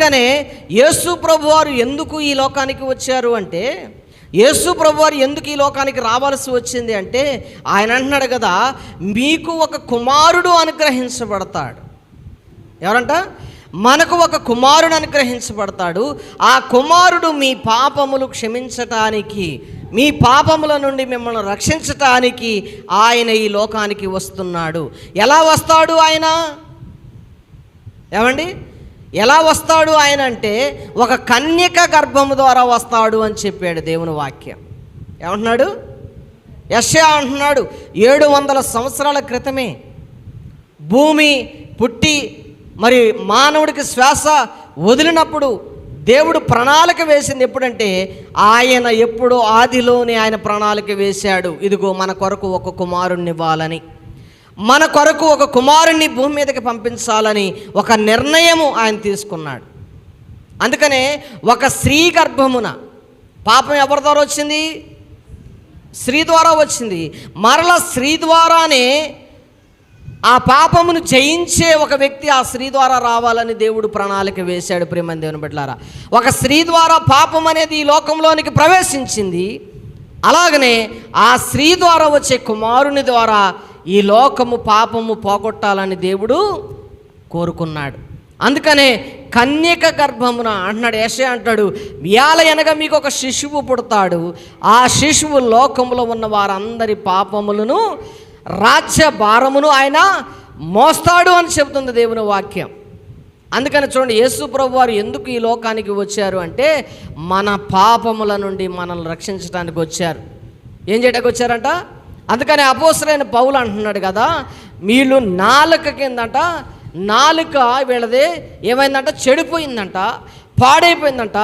అందుకనే యేసు ప్రభు వారు ఎందుకు ఈ లోకానికి వచ్చారు అంటే యేసు ప్రభు వారు ఎందుకు ఈ లోకానికి రావాల్సి వచ్చింది అంటే ఆయన అంటున్నాడు కదా మీకు ఒక కుమారుడు అనుగ్రహించబడతాడు. ఎవరంట? మనకు ఒక కుమారుడు అనుగ్రహించబడతాడు. ఆ కుమారుడు మీ పాపములు క్షమించటానికి మీ పాపముల నుండి మిమ్మల్ని రక్షించటానికి ఆయన ఈ లోకానికి వస్తున్నాడు. ఎలా వస్తాడు ఆయన? ఏమండి? ఎలా వస్తాడు ఆయన అంటే ఒక కన్యక గర్భము ద్వారా వస్తాడు అని చెప్పాడు దేవుని వాక్యం. ఏమంటున్నాడు? యశా అంటున్నాడు ఏడు వందల సంవత్సరాల క్రితమే భూమి పుట్టి మరి మానవుడికి శ్వాస వదిలినప్పుడు దేవుడు ప్రణాళిక వేసింది ఎప్పుడంటే ఆయన ఎప్పుడో ఆదిలోనే ఆయన ప్రణాళిక వేశాడు. ఇదిగో మన కొరకు ఒక కుమారుణ్ణివ్వాలని ఇవ్వాలని. మన కొరకు ఒక కుమారుణ్ణి భూమి మీదకి పంపించాలని ఒక నిర్ణయము ఆయన తీసుకున్నాడు. అందుకనే ఒక స్త్రీ గర్భమున పాపం ఎవరి ద్వారా వచ్చింది? స్త్రీ ద్వారా వచ్చింది. మరల స్త్రీ ద్వారానే ఆ పాపమును జయించే ఒక వ్యక్తి ఆ స్త్రీ ద్వారా రావాలని దేవుడు ప్రణాళిక వేశాడు ప్రేమని దేవుని బిడ్డలారా. ఒక స్త్రీ ద్వారా పాపం అనేది ఈ లోకంలోనికి ప్రవేశించింది. అలాగనే ఆ స్త్రీ ద్వారా వచ్చే కుమారుని ద్వారా ఈ లోకము పాపము పోగొట్టాలని దేవుడు కోరుకున్నాడు. అందుకనే కన్యక గర్భమున అంటున్నాడు యశ అంటాడు వ్యాల అనగా మీకు ఒక శిశువు పుడతాడు. ఆ శిశువు లోకములో ఉన్న వారందరి పాపములను రాజ్య భారమును ఆయన మోస్తాడు అని చెబుతుంది దేవుని వాక్యం. అందుకని చూడండి యేసు ప్రభు వారు ఎందుకు ఈ లోకానికి వచ్చారు అంటే మన పాపముల నుండి మనల్ని రక్షించడానికి వచ్చారు. ఏం చేయడానికి వచ్చారంట? అందుకని అపోసరైన పౌలు అంటున్నాడు కదా వీళ్ళు నాలుక కిందంట నాలుక వీళ్ళది ఏమైందంట? చెడిపోయిందంట పాడైపోయిందంట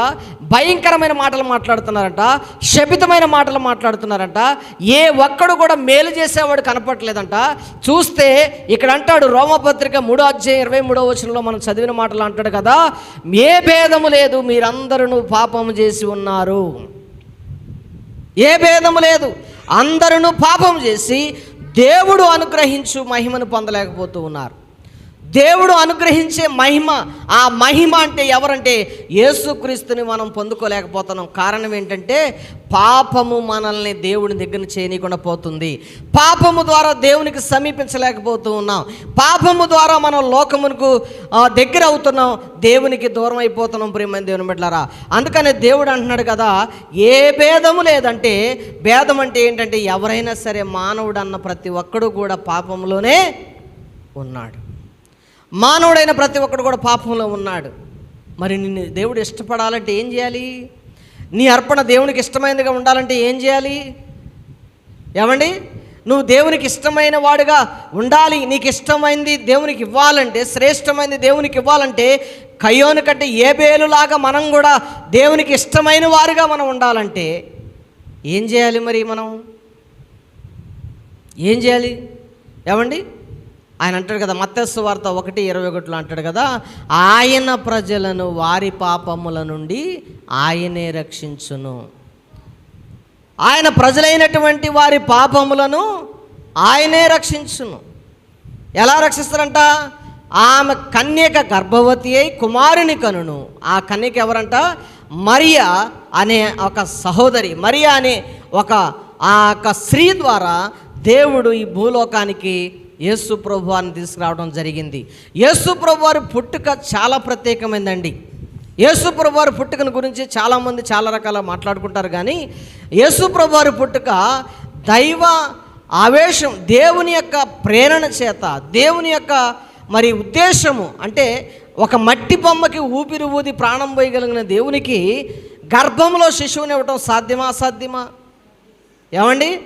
భయంకరమైన మాటలు మాట్లాడుతున్నారంట శపితమైన మాటలు మాట్లాడుతున్నారంట ఏ ఒక్కడు కూడా మేలు చేసేవాడు కనపట్లేదంట చూస్తే ఇక్కడ అంటాడు రోమపత్రిక మూడో అధ్యాయం ఇరవై మూడో వచనంలో మనం చదివిన మాటలు అంటాడు కదా ఏ భేదము లేదు మీరందరూ పాపము చేసి ఉన్నారు. ఏ భేదము లేదు అందరూ పాపం చేసి దేవుడు అనుగ్రహించు మహిమను పొందలేకపోతూ ఉన్నారు. దేవుడు అనుగ్రహించే మహిమ ఆ మహిమ అంటే ఎవరంటే యేసుక్రీస్తుని మనం పొందుకోలేకపోతున్నాం. కారణం ఏంటంటే పాపము మనల్ని దేవుని దగ్గర చేయనీయకుండా పోతుంది. పాపము ద్వారా దేవునికి సమీపించలేకపోతూ ఉన్నాం. పాపము ద్వారా మనం లోకమునకు దగ్గర అవుతున్నాం. దేవునికి దూరం అయిపోతున్నాం ప్రేమైన దేవుని బిడ్డలారా. అందుకనే దేవుడు అంటున్నాడు కదా ఏ భేదము లేదంటే భేదం అంటే ఏంటంటే ఎవరైనా సరే మానవుడు అన్న ప్రతి ఒక్కడు కూడా పాపంలోనే ఉన్నాడు. మానవుడైన ప్రతి ఒక్కడు కూడా పాపంలో ఉన్నాడు. మరి నిన్ను దేవుడు ఇష్టపడాలంటే ఏం చేయాలి? నీ అర్పణ దేవునికి ఇష్టమైనదిగా ఉండాలంటే ఏం చేయాలి? ఏమండి? నువ్వు దేవునికి ఇష్టమైన వాడుగా ఉండాలి. నీకు ఇష్టమైంది దేవునికి ఇవ్వాలంటే శ్రేష్టమైనది దేవునికి ఇవ్వాలంటే కయ్యోని కంటే ఏ బేలులాగా మనం కూడా దేవునికి ఇష్టమైన వారుగా మనం ఉండాలంటే ఏం చేయాలి మరి మనం? ఏం చేయాలి? ఏమండి? ఆయన అంటాడు కదా మత్స్సు వార్త ఒకటి ఇరవై ఒకటిలో అంటాడు కదా ఆయన ప్రజలను వారి పాపముల నుండి ఆయనే రక్షించును. ఆయన ప్రజలైనటువంటి వారి పాపములను ఆయనే రక్షించును. ఎలా రక్షిస్తారంట? ఆమె కన్యక గర్భవతి అయి కుమారుని కనును. ఆ కన్యక ఎవరంట? మరియా అనే ఒక సహోదరి. మరియా అనే ఒక ఆ యొక్క స్త్రీ ద్వారా దేవుడు ఈ భూలోకానికి యేసు ప్రభు వారిని తీసుకురావడం జరిగింది. యేసు ప్రభు వారి పుట్టుక చాలా ప్రత్యేకమైందండి. యేసు ప్రభు వారి పుట్టుకను గురించి చాలామంది చాలా రకాల మాట్లాడుకుంటారు కానీ యేసు ప్రభు వారి పుట్టుక దైవ ఆవేశం దేవుని యొక్క ప్రేరణ చేత దేవుని యొక్క మరి ఉద్దేశము అంటే ఒక మట్టి బొమ్మకి ఊపిరి ఊది ప్రాణం పోయగలిగిన దేవునికి గర్భంలో శిశువుని ఇవ్వటం సాధ్యమా అసాధ్యమా? ఏమండి?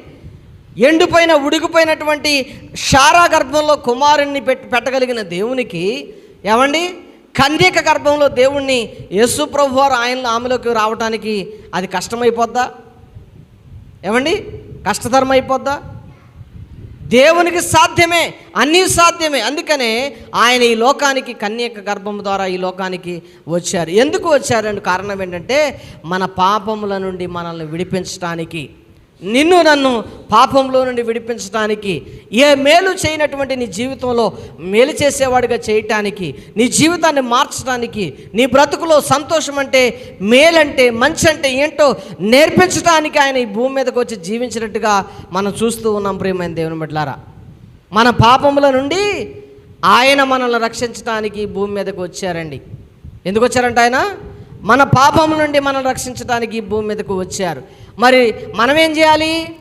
ఎండిపోయిన ఉడికిపోయినటువంటి షారా గర్భంలో కుమారుణ్ణి పెట్టి పెట్టగలిగిన దేవునికి ఏమండి? కన్యక గర్భంలో దేవుణ్ణి యేసు ప్రభు వారు ఆయన ఆమెలోకి రావటానికి అది కష్టమైపోద్దా? ఏమండి? కష్టతరం అయిపోద్దా దేవునికి సాధ్యమే అన్నీ సాధ్యమే. అందుకనే ఆయన ఈ లోకానికి కన్యక గర్భం ద్వారా ఈ లోకానికి వచ్చారు. ఎందుకు వచ్చారండి కారణం ఏంటంటే మన పాపముల నుండి మనల్ని విడిపించడానికి నిన్ను నన్ను పాపంలో నుండి విడిపించడానికి ఏ మేలు చేయనటువంటి నీ జీవితంలో మేలు చేసేవాడిగా చేయటానికి నీ జీవితాన్ని మార్చడానికి నీ బ్రతుకులో సంతోషం అంటే మేలంటే మంచి అంటే ఏంటో నేర్పించడానికి ఆయన ఈ భూమి మీదకి వచ్చి జీవించినట్టుగా మనం చూస్తూ ఉన్నాం ప్రియమైన దేవుని బిడ్డలారా. మన పాపముల నుండి ఆయన మనల్ని రక్షించడానికి భూమి మీదకి వచ్చారండి. ఎందుకు వచ్చారంట ఆయన? మన పాపముల నుండి మనల్ని రక్షించడానికి భూమి మీదకు వచ్చారు. మరి మనం ఏం చేయాలి?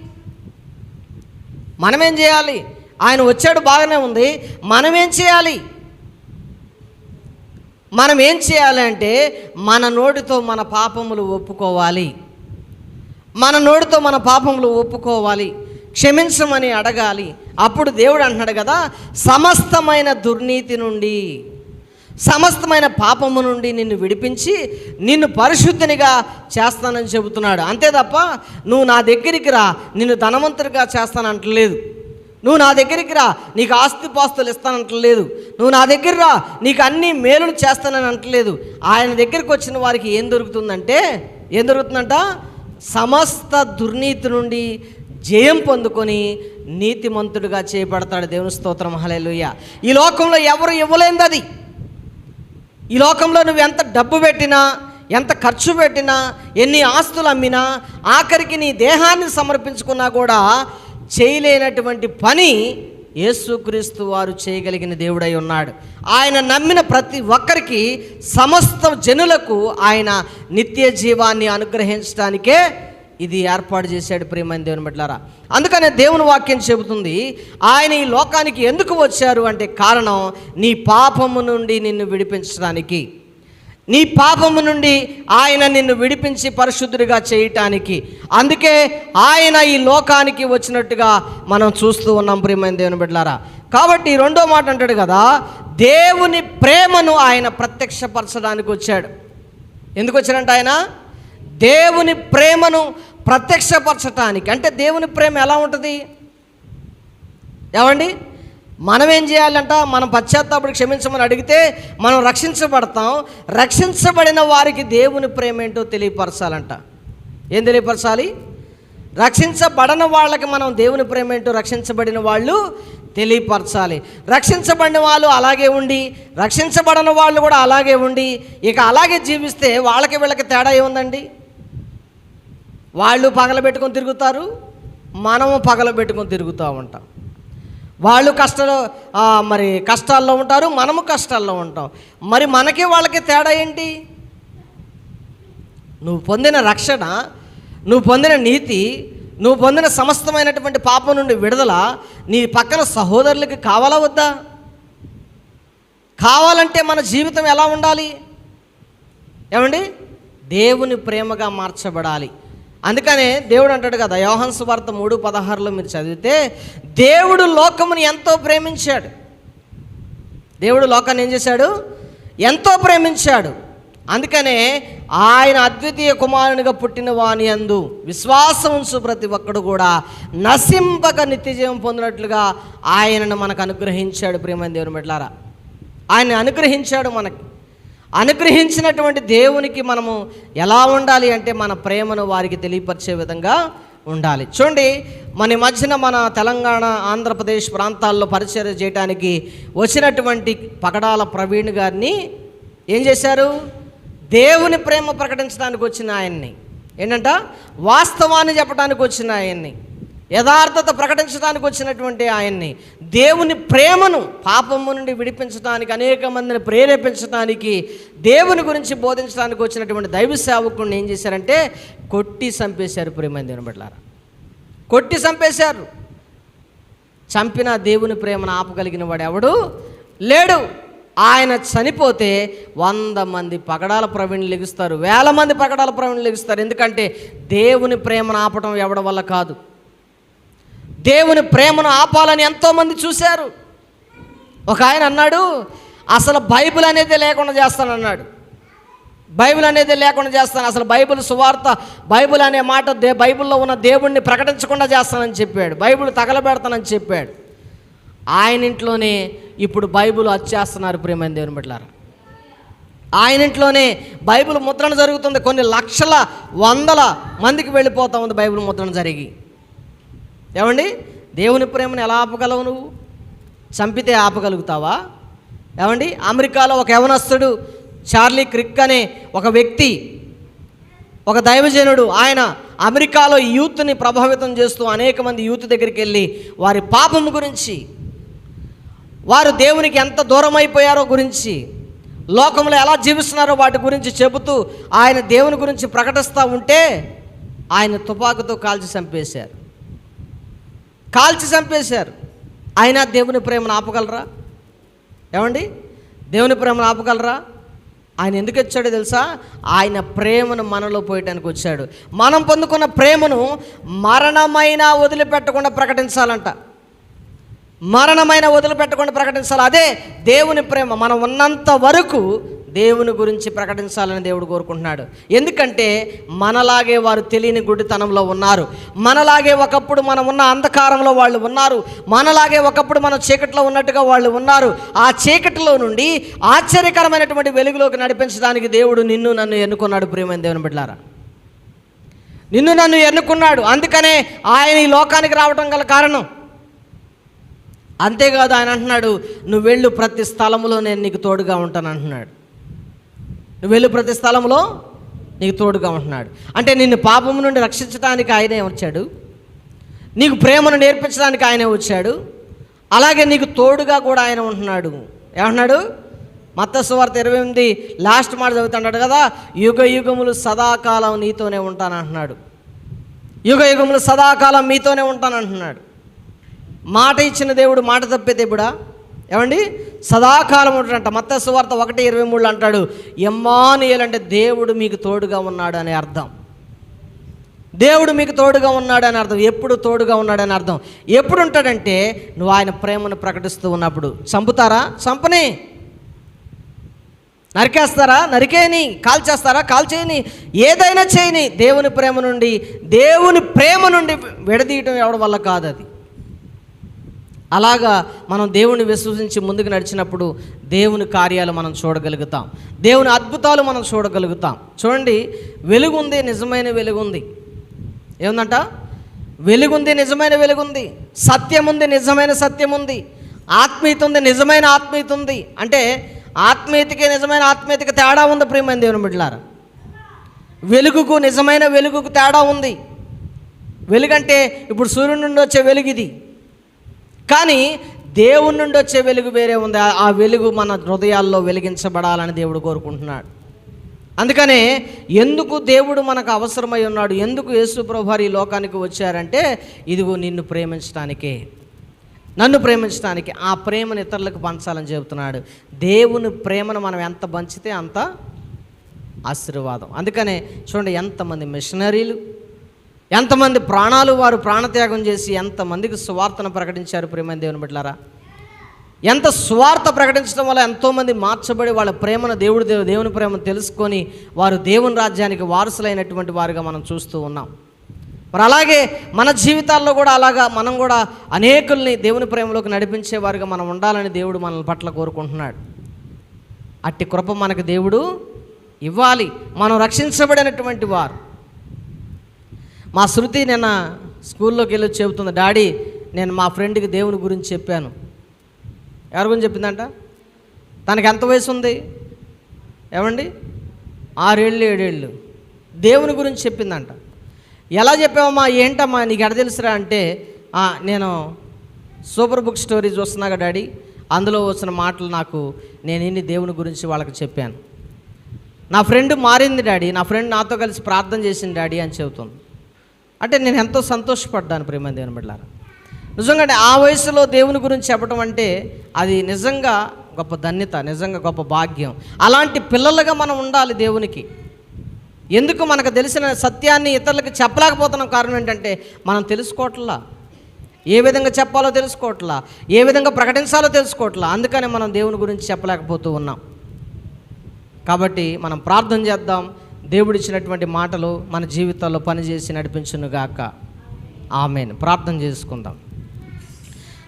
మనమేం చేయాలి? ఆయన వచ్చాడు బాగానే ఉంది. మనమేం చేయాలి? మనం ఏం చేయాలి అంటే మన నోటితో మన పాపములు ఒప్పుకోవాలి. మన నోటితో మన పాపములు ఒప్పుకోవాలి. క్షమించమని అడగాలి. అప్పుడు దేవుడు అంటున్నాడు కదా సమస్తమైన దుర్నీతి నుండి సమస్తమైన పాపము నుండి నిన్ను విడిపించి నిన్ను పరిశుద్ధినిగా చేస్తానని చెబుతున్నాడు. అంతే తప్ప నువ్వు నా దగ్గరికి రా నిన్ను ధనవంతుడిగా చేస్తానంటలేదు. నువ్వు నా దగ్గరికి రా నీకు ఆస్తిపాస్తులు ఇస్తానంటలేదు. నువ్వు నా దగ్గర రా నీకు అన్ని మేలులు చేస్తానని అంటలేదు. ఆయన దగ్గరికి వచ్చిన వారికి ఏం దొరుకుతుందంటే ఏం దొరుకుతుందంట? సమస్త దుర్నీతి నుండి జయం పొందుకొని నీతిమంతుడిగా చేపడతాడు దేవుని స్తోత్రం. హలేలుయ్య ఈ లోకంలో ఎవరు ఇవ్వలేనిది అది. ఈ లోకంలో నువ్వు ఎంత డబ్బు పెట్టినా ఎంత ఖర్చు పెట్టినా ఎన్ని ఆస్తులు అమ్మినా ఆఖరికి నీ దేహాన్ని సమర్పించుకున్నా కూడా చేయలేనటువంటి పని యేసుక్రీస్తు వారు చేయగలిగిన దేవుడై ఉన్నాడు. ఆయన నమ్మిన ప్రతి ఒక్కరికి సమస్త జనులకు ఆయన నిత్య జీవాన్ని అనుగ్రహించడానికే ఇది ఏర్పాటు చేశాడు ప్రియమైన దేవుని బిడ్డలారా. అందుకనే దేవుని వాక్యం చెబుతుంది ఆయన ఈ లోకానికి ఎందుకు వచ్చారు అంటే కారణం నీ పాపము నుండి నిన్ను విడిపించడానికి. నీ పాపము నుండి ఆయన నిన్ను విడిపించి పరిశుద్ధుడిగా చేయటానికి. అందుకే ఆయన ఈ లోకానికి వచ్చినట్టుగా మనం చూస్తూ ఉన్నాం ప్రియమైన దేవుని బిడ్డలారా. కాబట్టి రెండో మాట అంటాడు కదా దేవుని ప్రేమను ఆయన ప్రత్యక్షపరచడానికి వచ్చాడు. ఎందుకు వచ్చాడంట ఆయన? దేవుని ప్రేమను ప్రత్యక్షపరచటానికి. అంటే దేవుని ప్రేమ ఎలా ఉంటుంది? ఏమండి? మనం ఏం చేయాలంట? మనం పశ్చాత్తాపుడు క్షమించమని అడిగితే మనం రక్షించబడతాం. రక్షించబడిన వారికి దేవుని ప్రేమ ఏంటో తెలియపరచాలంట. ఏం తెలియపరచాలి? రక్షించబడని వాళ్ళకి మనం దేవుని ప్రేమ ఏంటో రక్షించబడిన వాళ్ళు తెలియపరచాలి. రక్షించబడిన వాళ్ళు అలాగే ఉండి రక్షించబడిన వాళ్ళు కూడా అలాగే ఉండి ఇక అలాగే జీవిస్తే వాళ్ళకి వీళ్ళకి తేడా ఏముందండి? వాళ్ళు పగలబెట్టుకొని తిరుగుతారు మనము పగలబెట్టుకొని తిరుగుతూ ఉంటాం. వాళ్ళు కష్టాలు మరి కష్టాల్లో ఉంటారు మనము కష్టాల్లో ఉంటాం. మరి మనకి వాళ్ళకి తేడా ఏంటి? నువ్వు పొందిన రక్షణ నువ్వు పొందిన నీతి నువ్వు పొందిన సమస్తమైనటువంటి పాపం నుండి విడుదల నీ పక్కన సహోదరులకి కావాలా వద్దా? కావాలంటే మన జీవితం ఎలా ఉండాలి? ఏమండి? దేవుని ప్రేమగా మార్చబడాలి. అందుకనే దేవుడు అంటాడు కదా యోహన్ సువార్త మూడు పదహారులో మీరు చదివితే దేవుడు లోకముని ఎంతో ప్రేమించాడు. దేవుడు లోకాన్ని ఏం చేశాడు? ఎంతో ప్రేమించాడు. అందుకనే ఆయన అద్వితీయ కుమారునిగా పుట్టిన వాని అందు విశ్వాసం ఉంచు ప్రతి ఒక్కడు కూడా నశింపక నిత్యజీవం పొందినట్లుగా ఆయనను మనకు అనుగ్రహించాడు ప్రియమైన దేవుని బిడ్డలారా. ఆయన అనుగ్రహించాడు మనకి. అనుగ్రహించినటువంటి దేవునికి మనము ఎలా ఉండాలి అంటే మన ప్రేమను వారికి తెలియపరిచే విధంగా ఉండాలి. చూడండి మన మధ్యన మన తెలంగాణ ఆంధ్రప్రదేశ్ ప్రాంతాల్లో పరిచయం చేయడానికి వచ్చినటువంటి పగడాల ప్రవీణ్ గారిని ఏం చేశారు? దేవుని ప్రేమ ప్రకటించడానికి వచ్చిన ఆయన్ని. ఏంటంట? వాస్తవాన్ని చెప్పడానికి వచ్చిన ఆయన్ని. యథార్థత ప్రకటించడానికి వచ్చినటువంటి ఆయన్ని దేవుని ప్రేమను పాపము నుండి విడిపించడానికి అనేక మందిని ప్రేరేపించడానికి దేవుని గురించి బోధించడానికి వచ్చినటువంటి దైవ సేవకుడిని ఏం చేశారంటే కొట్టి చంపేశారు ప్రేమ దేవుని కొట్టి చంపేశారు. చంపిన దేవుని ప్రేమను ఆపగలిగిన వాడు ఎవడు? లేడు. ఆయన చనిపోతే వంద మంది పగడాల ప్రవీణులు లెగుస్తారు. వేల మంది పగడాల ప్రవీణులు లెగుస్తారు. ఎందుకంటే దేవుని ప్రేమను ఆపటం ఎవడి వల్ల కాదు? దేవుని ప్రేమను ఆపాలని ఎంతోమంది చూశారు. ఒక ఆయన అన్నాడు అసలు బైబిల్ అనేది లేకుండా చేస్తానన్నాడు బైబిల్ అనేది లేకుండా చేస్తాను అసలు బైబిల్ సువార్త బైబిల్ అనే మాట దే బైబిల్లో ఉన్న దేవుణ్ణి ప్రకటించకుండా చేస్తానని చెప్పాడు. బైబిల్ తగలబెడతానని చెప్పాడు. ఆయన ఇంట్లోనే ఇప్పుడు బైబిల్ వచ్చేస్తున్నారు ప్రేమైన దేవుని బిడ్డలారా. ఆయన ఇంట్లోనే బైబిల్ ముద్రణ జరుగుతుంది. కొన్ని లక్షల వందల మందికి వెళ్ళిపోతూ ఉంది బైబిల్ ముద్రణ జరిగి. ఏమండి? దేవుని ప్రేమను ఎలా ఆపగలవు నువ్వు? చంపితే ఆపగలుగుతావా? ఏమండి? అమెరికాలో ఒక యవనస్తుడు చార్లీ క్రిక్ అనే ఒక వ్యక్తి ఒక దైవజనుడు ఆయన అమెరికాలో యూత్ని ప్రభావితం చేస్తూ అనేక మంది యూత్ దగ్గరికి వెళ్ళి వారి పాపం గురించి వారు దేవునికి ఎంత దూరం అయిపోయారో గురించి లోకంలో ఎలా జీవిస్తున్నారో వాటి గురించి చెబుతూ ఆయన దేవుని గురించి ప్రకటిస్తూ ఉంటే ఆయన తుపాకుతో కాల్చి చంపేశారు. కాల్చి చంపేశారు. అయినా దేవుని ప్రేమను ఆపగలరా? ఏమండి? దేవుని ప్రేమను ఆపగలరా? ఆయన ఎందుకు వచ్చాడో తెలుసా? ఆయన ప్రేమను మనలో పోయటానికి వచ్చాడు. మనం పొందుకున్న ప్రేమను మరణమైన వదిలిపెట్టకుండా ప్రకటించాలంట. మరణమైన వదిలిపెట్టకుండా ప్రకటించాలి. అదే దేవుని ప్రేమ. మనం ఉన్నంత వరకు దేవుని గురించి ప్రకటించాలని దేవుడు కోరుకుంటున్నాడు. ఎందుకంటే మనలాగే వారు తెలియని గుడితనంలో ఉన్నారు. మనలాగే ఒకప్పుడు మనం ఉన్న అంధకారంలో వాళ్ళు ఉన్నారు. మనలాగే ఒకప్పుడు మనం చీకట్లో ఉన్నట్టుగా వాళ్ళు ఉన్నారు. ఆ చీకటిలో నుండి ఆశ్చర్యకరమైనటువంటి వెలుగులోకి నడిపించడానికి దేవుడు నిన్ను నన్ను ఎన్నుకున్నాడు ప్రియమైన దేవుని బిడ్డారా నిన్ను నన్ను ఎన్నుకున్నాడు. అందుకనే ఆయన ఈ లోకానికి రావడం గల కారణం. అంతేకాదు ఆయన అంటున్నాడు నువ్వు వెళ్ళు ప్రతి స్థలంలో నేను నీకు తోడుగా ఉంటాను అంటున్నాడు. నువ్వు వెళ్ళు ప్రతి స్థలంలో నీకు తోడుగా ఉంటున్నాడు. అంటే నిన్ను పాపం నుండి రక్షించడానికి ఆయనే వచ్చాడు. నీకు ప్రేమను నేర్పించడానికి ఆయనే వచ్చాడు. అలాగే నీకు తోడుగా కూడా ఆయన ఉంటున్నాడు. ఏమంటున్నాడు? మత్తస్వార్త ఇరవై ఎనిమిది లాస్ట్ మాట చదువుతున్నాడు కదా యుగ యుగములు సదాకాలం నీతోనే ఉంటానంటున్నాడు. యుగ యుగములు సదాకాలం మీతోనే ఉంటానంటున్నాడు. మాట ఇచ్చిన దేవుడు మాట తప్పే దేవుడా? ఏమండి? సదాకాలం ఉంటాడంట మత్త సువార్త ఒకటి ఇరవై మూడు అంటాడు ఎమ్మానుయేల్ అంటే దేవుడు మీకు తోడుగా ఉన్నాడు అనే అర్థం. దేవుడు మీకు తోడుగా ఉన్నాడు అని అర్థం. ఎప్పుడు తోడుగా ఉన్నాడని అర్థం. ఎప్పుడు ఉంటాడంటే నువ్వు ఆయన ప్రేమను ప్రకటిస్తూ ఉన్నప్పుడు. చంపుతారా? చంపని. నరికేస్తారా? నరికేయని. కాల్చేస్తారా? కాల్చేయని. ఏదైనా చేయని. దేవుని ప్రేమ నుండి దేవుని ప్రేమ నుండి విడదీయటం ఎవడం వల్ల కాదు అది అలాగా మనం దేవుని విశ్వసించి ముందుకు నడిచినప్పుడు దేవుని కార్యాలు మనం చూడగలుగుతాం. దేవుని అద్భుతాలు మనం చూడగలుగుతాం. చూడండి వెలుగుంది నిజమైన వెలుగుంది. ఏముందంట? వెలుగుంది నిజమైన వెలుగుంది. సత్యం ఉంది నిజమైన సత్యం ఉంది ఆత్మీయత ఉంది నిజమైన ఆత్మీయత ఉంది అంటే ఆత్మీయతకి నిజమైన ఆత్మీయతకి తేడా ఉంది ప్రియమైన దేవుని బిడ్డలారా. వెలుగుకు నిజమైన వెలుగుకు తేడా ఉంది. వెలుగంటే ఇప్పుడు సూర్యుడి నుండి వచ్చే వెలుగు ఇది. కానీ దేవుని నుండి వచ్చే వెలుగు వేరే ఉంది. ఆ- వెలుగు మన హృదయాల్లో వెలిగించబడాలని దేవుడు కోరుకుంటున్నాడు. అందుకనే ఎందుకు దేవుడు మనకు అవసరమై ఉన్నాడు? ఎందుకు యేసు ప్రభువారు ఈ లోకానికి వచ్చారంటే ఇదిగో నిన్ను ప్రేమించడానికే నన్ను ప్రేమించడానికి ఆ ప్రేమను ఇతరులకు పంచాలని చెబుతున్నాడు. దేవుని ప్రేమను మనం ఎంత పంచితే అంత ఆశీర్వాదం. అందుకనే చూడండి ఎంతమంది మిషనరీలు ఎంతమంది ప్రాణాలు వారు ప్రాణత్యాగం చేసి ఎంతమందికి సువార్తను ప్రకటించారు ప్రేమ దేవుని బిడ్డలారా? ఎంత స్వార్థ ప్రకటించడం వల్ల ఎంతోమంది మార్చబడి వాళ్ళ ప్రేమను దేవుడి దేవు దేవుని ప్రేమను తెలుసుకొని వారు దేవుని రాజ్యానికి వారసులైనటువంటి వారుగా మనం చూస్తూ ఉన్నాం. మరి అలాగే మన జీవితాల్లో కూడా అలాగా మనం కూడా అనేకుల్ని దేవుని ప్రేమలోకి నడిపించే వారుగా మనం ఉండాలని దేవుడు మన పట్ల కోరుకుంటున్నాడు. అట్టి కృప మనకు దేవుడు ఇవ్వాలి. మనం రక్షించబడినటువంటి వారు. మా శృతి నిన్న స్కూల్లోకి వెళ్ళి చెబుతుంది డాడీ నేను మా ఫ్రెండ్కి దేవుని గురించి చెప్పాను. ఎవరి గురించి చెప్పిందంట? తనకి ఎంత వయసు ఉంది? ఏమండి? ఆరేళ్ళు ఏడేళ్ళు. దేవుని గురించి చెప్పిందంట. ఎలా చెప్పావమ్మా ఏంటమ్మా నీకు ఎడ తెలుసురా? అంటే నేను సూపర్ బుక్ స్టోరీ చూస్తున్నాగా డాడీ. అందులో వచ్చిన మాటలు నాకు నేను ఇన్ని దేవుని గురించి వాళ్ళకి చెప్పాను. నా ఫ్రెండ్ మారింది డాడీ. నా ఫ్రెండ్ నాతో కలిసి ప్రార్థన చేసింది డాడీ అని చెబుతుంది. అంటే నేను ఎంతో సంతోషపడ్డాను ప్రేమ దేవుని బిడ్డారు నిజంగా అంటే ఆ వయసులో దేవుని గురించి చెప్పడం అంటే అది నిజంగా గొప్ప ధన్యత నిజంగా గొప్ప భాగ్యం. అలాంటి పిల్లలుగా మనం ఉండాలి దేవునికి. ఎందుకు మనకు తెలిసిన సత్యాన్ని ఇతరులకు చెప్పలేకపోతున్నాం కారణం ఏంటంటే మనం తెలుసుకోవట్లా. ఏ విధంగా చెప్పాలో తెలుసుకోవట్లా. ఏ విధంగా ప్రకటించాలో తెలుసుకోవట్లా. అందుకనే మనం దేవుని గురించి చెప్పలేకపోతూ ఉన్నాం. కాబట్టి మనం ప్రార్థన చేద్దాం. దేవుడిచ్చినటువంటి మాటలు మన జీవితాల్లో పనిచేసి నడిపించునుగాక. ఆమెను. ప్రార్థన చేసుకుందాం.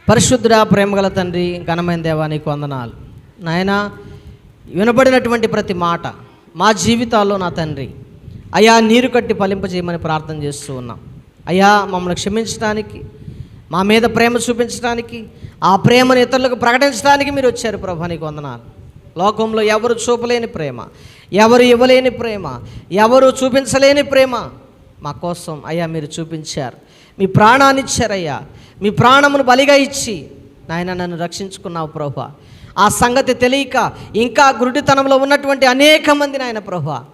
పరిశుద్ధుడ ప్రేమగల తండ్రి ఘనమైన దేవా నీకు వందనాలు. నాయన వినబడినటువంటి ప్రతి మాట మా జీవితాల్లో నా తండ్రి అయా నీరు కట్టి ఫలింపజేయమని ప్రార్థన చేస్తూ ఉన్నాం. అయ్యా మమ్మల్ని క్షమించడానికి మా మీద ప్రేమ చూపించడానికి ఆ ప్రేమను ఇతరులకు ప్రకటించడానికి మీరు వచ్చారు ప్రభా నీకు వందనాలు. లోకంలో ఎవరు చూపలేని ప్రేమ? ఎవరు ఇవ్వలేని ప్రేమ? ఎవరు చూపించలేని ప్రేమ? మా కోసం అయ్యా మీరు చూపించారు. మీ ప్రాణాన్ని ఇచ్చారయ్యా. మీ ప్రాణమును బలిగా ఇచ్చి నాయన నన్ను రక్షించుకున్నావు ప్రభా. ఆ సంగతి తెలియక ఇంకా గురుడితనంలో ఉన్నటువంటి అనేక మంది నాయన ప్రభా.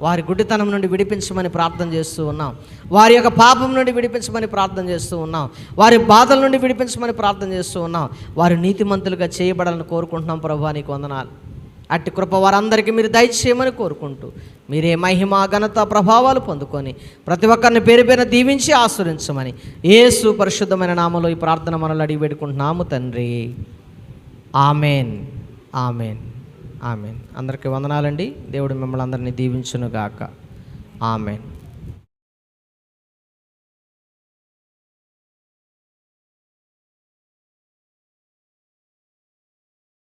వారి గుడ్డితనం నుండి విడిపించమని ప్రార్థన చేస్తూ ఉన్నాం. వారి యొక్క పాపం నుండి విడిపించమని ప్రార్థన చేస్తూ ఉన్నాం. వారి బాధల నుండి విడిపించమని ప్రార్థన చేస్తూ ఉన్నాం. వారు నీతిమంతులుగా చేయబడాలని కోరుకుంటున్నాం ప్రభు నీకు వందనాలు. అట్టి కృప వారందరికీ మీరు దయచేయమని కోరుకుంటూ మీరే మహిమ ఘనత ప్రభావాలు పొందుకొని ప్రతి ఒక్కరిని పేరు పేరున దీవించి ఆశ్రయించమని ఏసు పరిశుద్ధమైన నామలో ఈ ప్రార్థన మనల్ని అడిగి పెట్టుకుంటున్నాము తండ్రి. ఆమెన్. ఆమెన్. ఆమెన్. అందరికీ వందనాలండి. దేవుడు మిమ్మల్ని అందరినీ దీవించునుగాక. ఆమెన్.